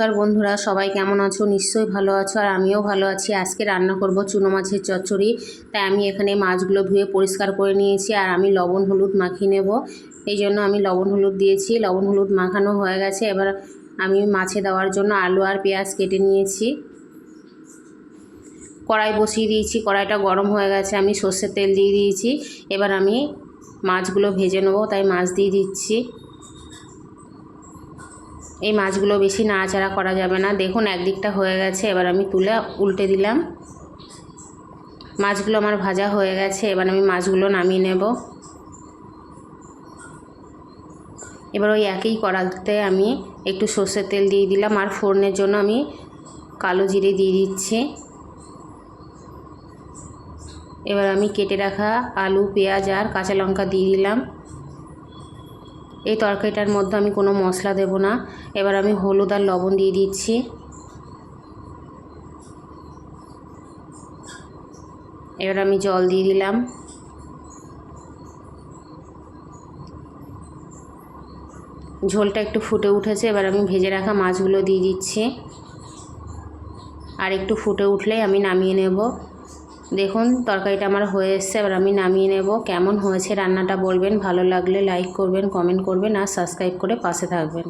নমস্কার বন্ধুরা, সবাই কেমন আছো? নিশ্চয়ই ভালো আছো আর আমিও ভালো আছি। আজকে রান্না করব চুনো মাছের চচ্চড়ি। তাই আমি এখানে মাছগুলো ধুয়ে পরিষ্কার করে নিয়েছি আর আমি লবণ হলুদ মাখিয়ে নেব। এই জন্য আমি লবণ হলুদ দিয়েছি। লবণ হলুদ মাখানো হয়ে গেছে। এবার আমি মাছে দেওয়ার জন্য আলু আর পেঁয়াজ কেটে নিয়েছি। কড়াই বসিয়ে দিয়েছি। কড়াইটা গরম হয়ে গেছে। আমি সর্ষের তেল দিয়ে দিয়েছি। এবার আমি মাছগুলো ভেজে নেব। তাই মাছ দিয়ে দিচ্ছি। এই মাছগুলো বেশি নাড়াচাড়া করা যাবে না। দেখুন, একদিকটা হয়ে গেছে, এবার আমি তুলে উল্টে দিলাম। মাছগুলো আমার ভাজা হয়ে গেছে, এবার আমি মাছগুলো নামিয়ে নেব। এবার ওই একই কড়াতে আমি একটু সর্ষের তেল দিয়ে দিলাম, আর ফোড়নের জন্য আমি কালো জিরে দিয়ে দিচ্ছি। এবার আমি কেটে রাখা আলু, পেঁয়াজ আর কাঁচা লঙ্কা দিয়ে দিলাম। এই তরকারিটার মধ্যে আমি কোনো মশলা দেব না। এবার আমি হলুদ আর লবণ দিয়ে দিচ্ছি। এবার আমি জল দিয়ে দিলাম। ঝোলটা একটু ফুটে উঠেছে, এবার আমি ভেজে রাখা মাছগুলো দিয়ে দিচ্ছি। আর একটু ফুটে উঠলেই আমি নামিয়ে নেব। দেখুন, তরকারিটা আমার হয়ে এসছে, এবার আমি নামিয়ে নেব। কেমন হয়েছে রান্নাটা বলবেন, ভালো লাগলে লাইক করবেন কমেন্ট করবেন, আর সাবস্ক্রাইব করে পাশে থাকবেন।